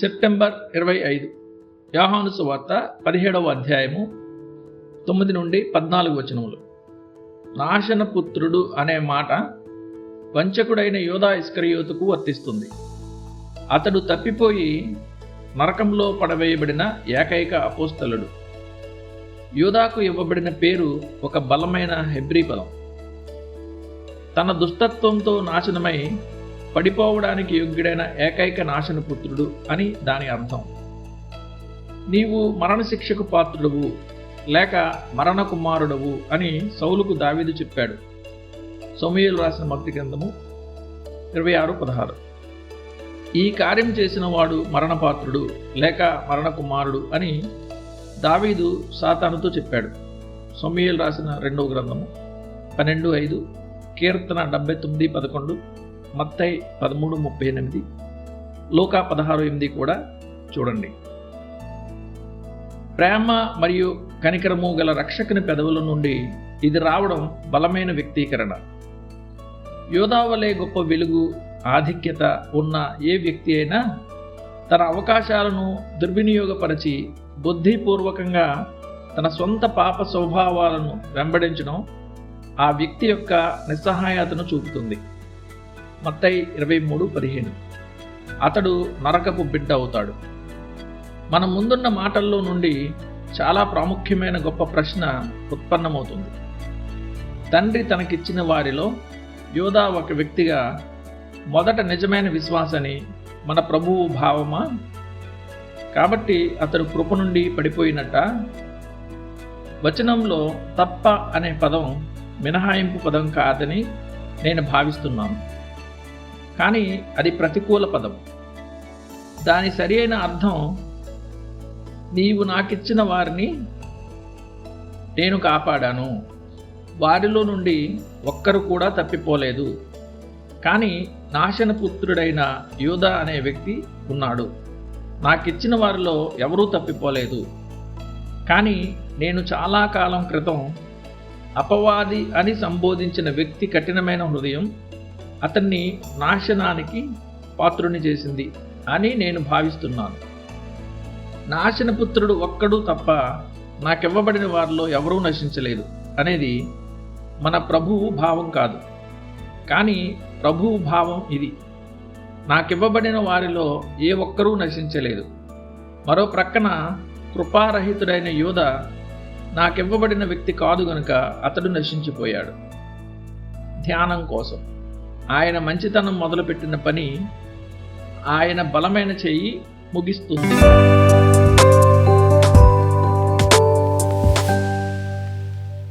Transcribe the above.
September ఇరవై ఐదు యాహాను సువార్త పదిహేడవ అధ్యాయము తొమ్మిది నుండి పద్నాలుగు వచనములు. నాశన పుత్రుడు అనే మాట వంచకుడైన యోధా ఇస్కరియోతుకు వర్తిస్తుంది. అతడు తప్పిపోయి నరకంలో పడవేయబడిన ఏకైక అపోస్తలుడు. యోధాకు ఇవ్వబడిన పేరు ఒక బలమైన హెబ్రీ పదం తన దుష్టత్వంతో నాశనమై పడిపోవడానికి యోగ్యుడైన ఏకైక నాశన పుత్రుడు అని దాని అర్థం. నీవు మరణశిక్షకు పాత్రుడవు లేక మరణ కుమారుడవు అని సౌలుకు దావీదు చెప్పాడు. సోమయులు రాసిన మొదటి గ్రంథము ఇరవై ఆరు పదహారు. ఈ కార్యం చేసిన వాడు మరణపాత్రుడు లేక మరణ కుమారుడు అని దావీదు సాతానుతో చెప్పాడు. సొమ్మియలు రాసిన రెండవ గ్రంథము పన్నెండు ఐదు కీర్తన డెబ్బై తొమ్మిది పదకొండు మత్తై పదమూడు ముప్పై ఎనిమిది. లోకా పదహారు ఎనిమిది కూడా చూడండి. ప్రేమ మరియు కనికరము గల రక్షకుని పెదవుల నుండి ఇది రావడం బలమైన వ్యక్తీకరణ. యోధావలే గొప్ప వెలుగు ఆధిక్యత ఉన్న ఏ వ్యక్తి అయినా తన అవకాశాలను దుర్వినియోగపరిచి బుద్ధిపూర్వకంగా తన సొంత పాప స్వభావాలను వెంబడించడం ఆ వ్యక్తి యొక్క నిస్సహాయతను చూపుతుంది. మత్తై ఇరవై మూడు పదిహేను. అతడు నరకపు బిడ్డ అవుతాడు. మన ముందున్న మాటల్లో నుండి చాలా ప్రాముఖ్యమైన గొప్ప ప్రశ్న ఉత్పన్నమవుతుంది. తండ్రి తనకిచ్చిన వారిలో యోధా ఒక వ్యక్తిగా మొదట నిజమైన విశ్వాసని మన ప్రభువు భావమా? కాబట్టి అతడు కృప నుండి పడిపోయినట్ట వచనంలో తప్ప అనే పదం మినహాయింపు పదం కాదని నేను భావిస్తున్నాను. కానీ అది ప్రతికూల పదం. దాని సరియైన అర్థం నీవు నాకిచ్చిన వారిని నేను కాపాడాను. వారిలో నుండి ఒక్కరు కూడా తప్పిపోలేదు. కానీ నాశనపుత్రుడైన యూద అనే వ్యక్తి ఉన్నాడు. నాకిచ్చిన వారిలో ఎవరూ తప్పిపోలేదు. కానీ నేను చాలా కాలం క్రితం అపవాది అని సంబోధించిన వ్యక్తి కఠినమైన హృదయం అతన్ని నాశనానికి పాత్రుని చేసింది అని నేను భావిస్తున్నాను. నాశనపుత్రుడు ఒక్కడు తప్ప నాకివ్వబడిన వారిలో ఎవరూ నశించలేదు అనేది మన ప్రభువు భావం కాదు. కానీ ప్రభువు భావం ఇది. నాకివ్వబడిన వారిలో ఏ ఒక్కరూ నశించలేదు. మరో ప్రక్కన కృపారహితుడైన యోధ నాకివ్వబడిన వ్యక్తి కాదు గనుక అతడు నశించిపోయాడు. ధ్యానం కోసం. ఆయన మంచితనం మొదలుపెట్టిన పని ఆయన బలమైన చేయి ముగిస్తుంది.